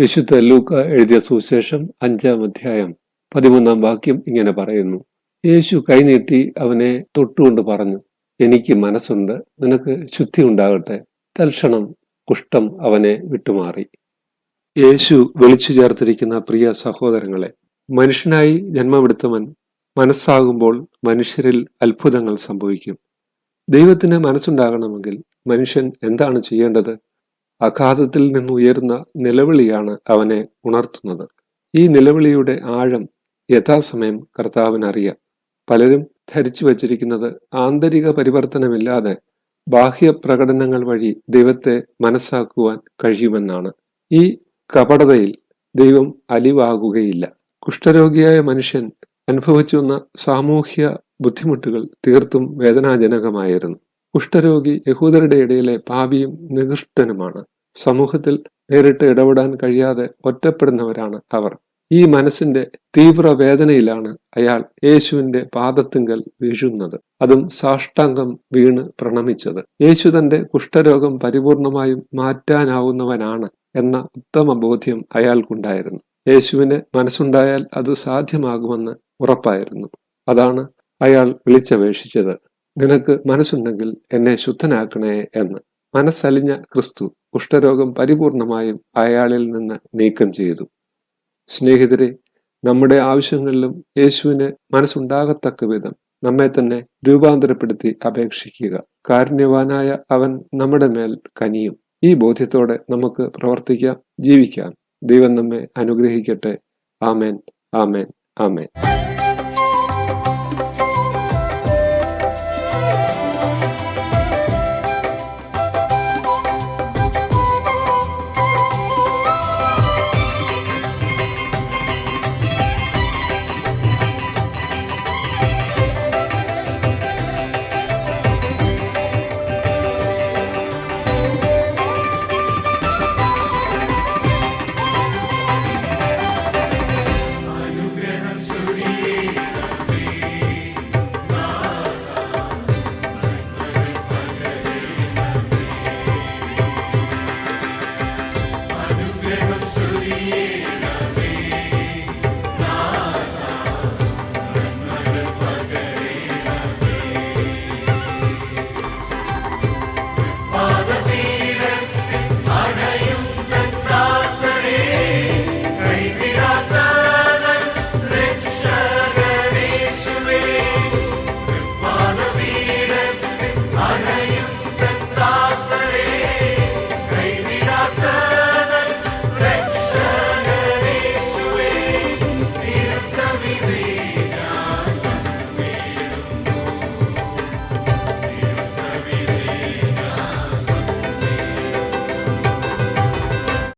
വിശുദ്ധ ലൂക്ക എഴുതിയ സുവിശേഷം അഞ്ചാം അധ്യായം പതിമൂന്നാം വാക്യം ഇങ്ങനെ പറയുന്നു. യേശു കൈനീട്ടി അവനെ തൊട്ടുകൊണ്ട് പറഞ്ഞു എനിക്ക് മനസ്സുണ്ട് നിനക്ക് ശുദ്ധി ഉണ്ടാകട്ടെ. തൽക്ഷണം കുഷ്ഠം അവനെ വിട്ടുമാറി. യേശു വിളിച്ചു ചേർത്തിരിക്കുന്ന പ്രിയ സഹോദരങ്ങളെ മനുഷ്യനായി ജന്മമെടുത്തവൻ മനസ്സാകുമ്പോൾ മനുഷ്യരിൽ അത്ഭുതങ്ങൾ സംഭവിക്കും. ദൈവത്തിന് മനസ്സുണ്ടാകണമെങ്കിൽ മനുഷ്യൻ എന്താണ് ചെയ്യേണ്ടത്? അഗാധത്തിൽ നിന്നുയരുന്ന നിലവിളിയാണ് അവനെ ഉണർത്തുന്നത്. ഈ നിലവിളിയുടെ ആഴം യഥാസമയം കർത്താവിനറിയാം. പലരും ധരിച്ചു വച്ചിരിക്കുന്നത് ആന്തരിക പരിവർത്തനമില്ലാതെ ബാഹ്യ പ്രകടനങ്ങൾ വഴി ദൈവത്തെ മനസ്സാക്കുവാൻ കഴിയുമെന്നാണ്. ഈ കപടതയിൽ ദൈവം അലിവാകുകയില്ല. കുഷ്ഠരോഗിയായ മനുഷ്യൻ അനുഭവിച്ചു വന്ന സാമൂഹ്യ ബുദ്ധിമുട്ടുകൾ തീർത്തും വേദനാജനകമായിരുന്നു. കുഷ്ഠരോഗി യഹൂദരുടെ ഇടയിലെ പാപിയും നികൃഷ്ടനുമാണ്. സമൂഹത്തിൽ നേരിട്ട് ഇടപെടാൻ കഴിയാതെ ഒറ്റപ്പെടുന്നവരാണ് അവർ. ഈ മനസ്സിന്റെ തീവ്ര വേദനയിലാണ് അയാൾ യേശുവിന്റെ പാദത്തിങ്കൽ വീഴുന്നത്. അതും സാഷ്ടാംഗം വീണ് പ്രണമിച്ചത്. യേശു തന്റെ കുഷ്ഠരോഗം പരിപൂർണമായും മാറ്റാനാവുന്നവനാണ് എന്ന ഉത്തമ ബോധ്യം അയാൾക്കുണ്ടായിരുന്നു. യേശുവിന് മനസ്സുണ്ടായാൽ അത് സാധ്യമാകുമെന്ന് ഉറപ്പായിരുന്നു. അതാണ് അയാൾ വിളിച്ചപേക്ഷിച്ചത്. നിനക്ക് മനസ്സുണ്ടെങ്കിൽ എന്നെ ശുദ്ധനാക്കണേ എന്ന്. മനസ്സലിഞ്ഞ ക്രിസ്തു കുഷ്ഠരോഗം പരിപൂർണമായും അയാളിൽ നിന്ന് നീക്കം ചെയ്തു. സ്നേഹിതരെ നമ്മുടെ ആവശ്യങ്ങളിലും യേശുവിന് മനസ്സുണ്ടാകത്തക്ക വിധം നമ്മെ തന്നെ രൂപാന്തരപ്പെടുത്തി അപേക്ഷിക്കുക. കാരുണ്യവാനായ അവൻ നമ്മുടെ മേൽ കനിയും. ഈ ബോധ്യത്തോടെ നമുക്ക് പ്രവർത്തിക്കാം ജീവിക്കാം. ദൈവം നമ്മെ അനുഗ്രഹിക്കട്ടെ. ആമേൻ ആമേൻ ആമേൻ.